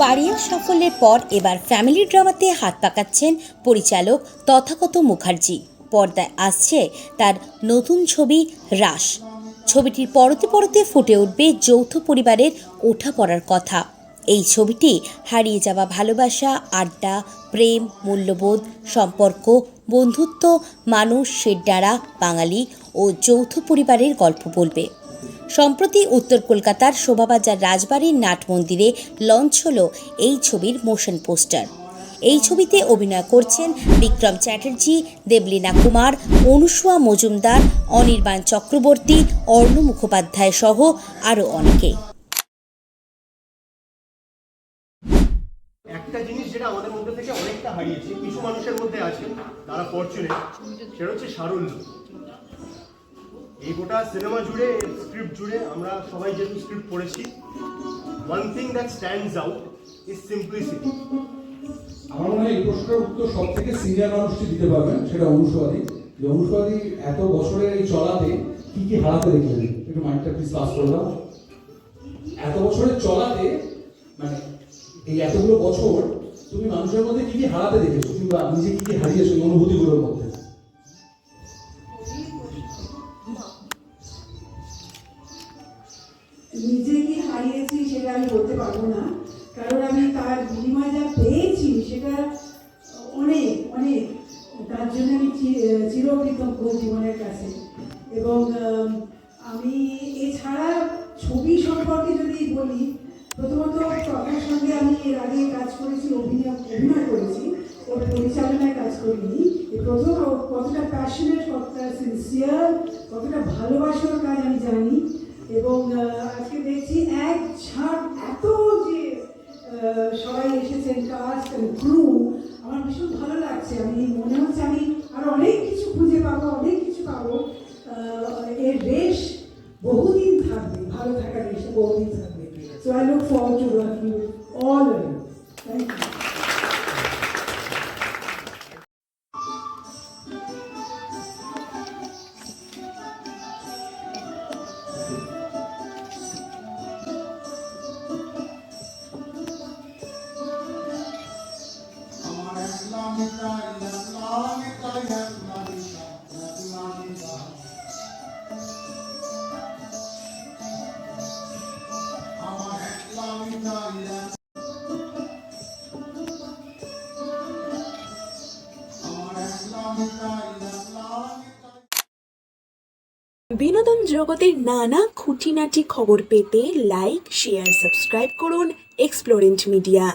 পারিয়ার সাফল্যের পর এবার ফ্যামিলি ড্রামাতে হাত পাকাচ্ছেন পরিচালক তথাগত মুখার্জি। পর্দায় আসছে তার নতুন ছবি রাস ছবিটির পরতে পরতে ফুটে উঠবে যৌথ পরিবারের ওঠাপড়ার কথা। এই ছবিটি হারিয়ে যাওয়া ভালোবাসা, আড্ডা, প্রেম, মূল্যবোধ, সম্পর্ক, বন্ধুত্ব, মানুষ শেড্ডারা বাঙালি ও যৌথ পরিবারের গল্প বলবে। সম্প্রতি উত্তর কলকাতার শোভাবাজার রাজবাড়ির নাট মন্দিরে লঞ্চ হল এই ছবির মোশন পোস্টার। এই ছবিতে অভিনয় করছেন বিক্রম চ্যাটার্জি, দেবলীনা কুমার অনুসুয়া মজুমদার, অনির্বাণ চক্রবর্তী অর্ণ মুখোপাধ্যায় সহ আরও অনেকে। একটা জিনিস যেটা আমাদের মধ্যে থেকে অনেকটা হারিয়েছে, কিছু মানুষের মধ্যে আছে, তারা সেটা হচ্ছে সারল্য। এই গোটা সিনেমা জুড়ে স্ক্রিপ্ট জুড়ে আমরা সবাই যেহেতু স্ক্রিপ্ট পড়েছি one thing that stands out is simplicity আমার মনে হয় এই প্রশ্নের উত্তর সব থেকে সিনিয়র মানুষটি দিতে পারবেন, সেটা অনুসুয়াদি যে অনুসুয়াদি এত বছরের এই চলাতে কি কি হারাতে দেখলেন একটু মাইন্ডটা প্লিজ পাস করে দাও। এত বছরের চলাতে মানে এই এতগুলো বছর তুমি মানুষের মধ্যে কি কি হারাতে দেখেছ? কিংবা নিজে কি কি হারিয়েছো অনুভূতিগুলোর মধ্যে? নিজে কি হারিয়েছি সেটা আমি বলতে পারব না। কারণ আমি তার বিনিময় যা পেয়েছি সেটা অনেক অনেক। তার জন্য আমি চিরকৃতজ্ঞ জীবনের কাছে। এবং, আমি এছাড়া ছবি সম্পর্কে যদি বলি, প্রথমত প্রকার সঙ্গে আমি এর আগে কাজ করেছি, অভিনয় অভিনয় করেছি। ওর পরিচালনায় কাজ করিনি। প্রথম কতটা প্যাশনেট কতটা সিনসিয়ার কতটা ভালোবাসার কাজ আমি জানি। এবং আজকে দেখছি এক ঝাঁক, এত যে সবাই এসেছেন কাস্ট ক্রু আমার ভীষণ ভালো লাগছে। আমি, মনে হচ্ছে আমি আরও অনেক কিছু খুঁজে পাবো, অনেক কিছু পাবো। এর রেশ বহুদিন থাকবে, ভালো থাকার রেশ বহুদিন থাকবে। So I look for to working all বিনোদন জগতের নানা খুঁটিনাটি খবর পেতে লাইক শেয়ার সাবস্ক্রাইব করুন এক্সপ্লোরেন্ট মিডিয়া